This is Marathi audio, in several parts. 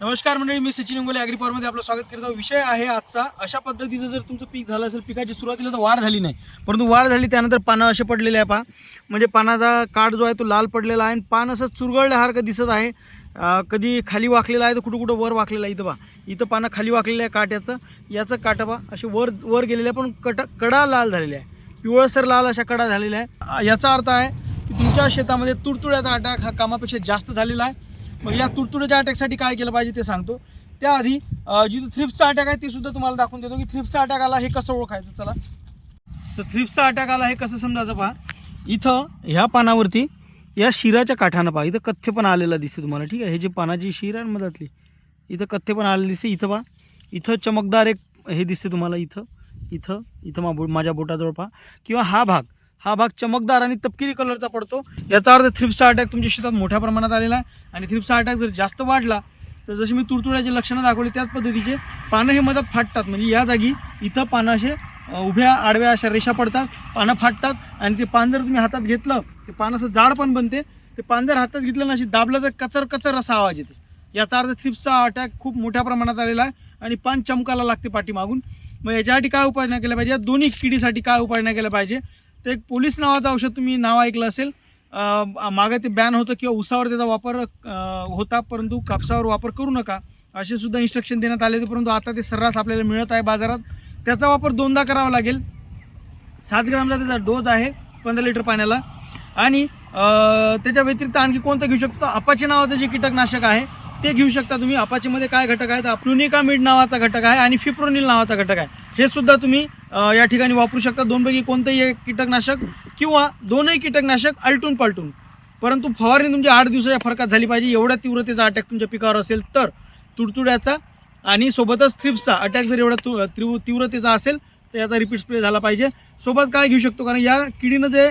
नमस्कार मंडळी मी सचिन इंगोले ॲग्रीपॉरमध्ये आपलं स्वागत करतो विषय आहे आजचा. अशा पद्धतीचं जर तुमचं पीक झालं असेल पिकाची सुरुवातीला तर वाढ झाली नाही. परंतु वाढ झाली त्यानंतर पानं असे पडलेले आहे पहा. म्हणजे पानाचा काठ जो आहे तो लाल पडलेला आहे आणि पान असं चुरगळल्यासारखं दिसत आहे. कधी खाली वाकलेलं आहे तर कुठं कुठं वर वाकलेलं आहे इथं पहा. इथं पानं खाली वाकलेलं आहे काट्याचं. याचं काटा पहा असे वर वर गेलेले आहे पण कट कडा लाल झालेले आहे पिवळसर लाल अशा कडा झालेल्या आहे याचा अर्थ आहे की तुमच्या शेतामध्ये तुडतुड्याचा अटॅक हा कामापेक्षा जास्त झालेला आहे. मग या तुडतुड्याच्या अटॅकसाठी काय केलं पाहिजे ते सांगतो. त्याआधी जिथं थ्रिप्सचा अटॅक आहे ते सुद्धा तुम्हाला दाखवून देतो की थ्रिप्सचा अटॅक आला हे कसं ओळखायचं चला. तर थ्रिप्सचा अटॅक आला हे कसं समजायचं पहा. इथं ह्या पानावरती या शिराच्या काठानं पहा इथं कथ्य पण आलेला दिसते तुम्हाला ठीक आहे? हे जे पानाची शिर आहे मधातली इथं कथ्य पण आलेलं दिसते. इथं पहा. इथं चमकदार एक हे दिसते तुम्हाला इथं इथं इथं मा बो माझ्या बोटाजवळ पहा. किंवा हा भाग हा भाग चमकदार आणि तपकिरी कलरचा पडतो. याचा अर्थ थ्रिप्सचा अटॅक तुमच्या शेतात मोठ्या प्रमाणात आलेला आहे. आणि थ्रिप्सचा अटॅक जर जास्त वाढला तर जशी मी तुडतुड्याची लक्षणं दाखवली त्याच पद्धतीचे पानं हे मध्यात फाटतात. म्हणजे या जागी इथं पानं असे उभ्या आडव्या अशा रेषा पडतात पानं फाटतात. आणि ते पान जर तुम्ही हातात घेतलं ते पान असं जाड पण बनते. ते पान जर हातात घेतलं ना अशी दाबलं तर कचर कचर असा आवाज येते. याचा अर्थ थ्रिप्सचा अटॅक खूप मोठ्या प्रमाणात आलेला आहे आणि पान चमकायला लागते पाठीमागून. मग याच्यासाठी काय उपाय नाही केला पाहिजे? या दोन्ही किडीसाठी काय उपाय नाही केला पाहिजे? तर एक पोलीस नावाचं औषध तुम्ही नाव ऐकलं असेल. मागे ते बॅन होतं किंवा उसावर त्याचा वापर होता परंतु कापसावर वापर करू नका. असे सुद्धा इन्स्ट्रक्शन देण्यात आले होते परंतु आता ते सर्रास आपल्याला मिळत आहे बाजारात. त्याचा वापर दोनदा करावा लागेल. सात ग्रामचा त्याचा डोज आहे पंधरा लिटर पाण्याला. आणि त्याच्या व्यतिरिक्त आणखी कोणतं घेऊ शकतो? अपाचे नावाचं जे कीटकनाशक आहे ते घेऊ शकता तुम्ही. अपाचेमध्ये काय घटक आहेत? प्लुनिकामिड नावाचा घटक आहे आणि फिप्रोनिल नावाचा घटक आहे. हे सुद्धा तुम्ही या ठिकाणी वापरू शकता. दोनपैकी कोणतंही एक कीटकनाशक किंवा दोनही कीटकनाशक आलटून पालटून. परंतु फवारणी तुमच्या आठ दिवसाच्या फरकात झाली पाहिजे. एवढ्या तीव्रतेचा अटॅक तुमच्या पिकावर असेल तर तुडतुड्याचा आणि सोबतच थ्रिप्सचा अटॅक जर एवढा तु तीव्र तीव्रतेचा असेल तर याचा रिपीट स्प्रे झाला पाहिजे. सोबत काय घेऊ शकतो? कारण या किडीनं जे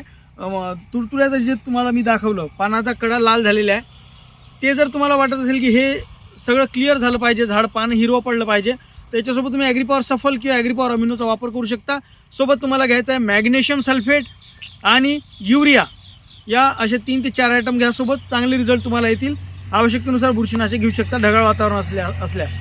तुडतुड्याचं जे तुम्हाला मी दाखवलं पानाचा कडा लाल झालेला आहे. ते जर तुम्हाला वाटत असेल की हे सगळं क्लिअर झालं पाहिजे झाड पान हिरवं पडलं पाहिजे त्याच्यासोबत तुम्ही ॲग्रीपॉवर सफल किंवा ॲग्रीपॉवर अमिनोचा वापर करू शकता. सोबत तुम्हाला घ्यायचं आहे मॅग्नेशियम सल्फेट आणि युरिया या असे तीन ते चार आयटम घ्यासोबत चांगले रिझल्ट तुम्हाला येतील. आवश्यकतेनुसार बुरशीनाशक घेऊ शकता ढगाळ वातावरण असल्या असल्यास.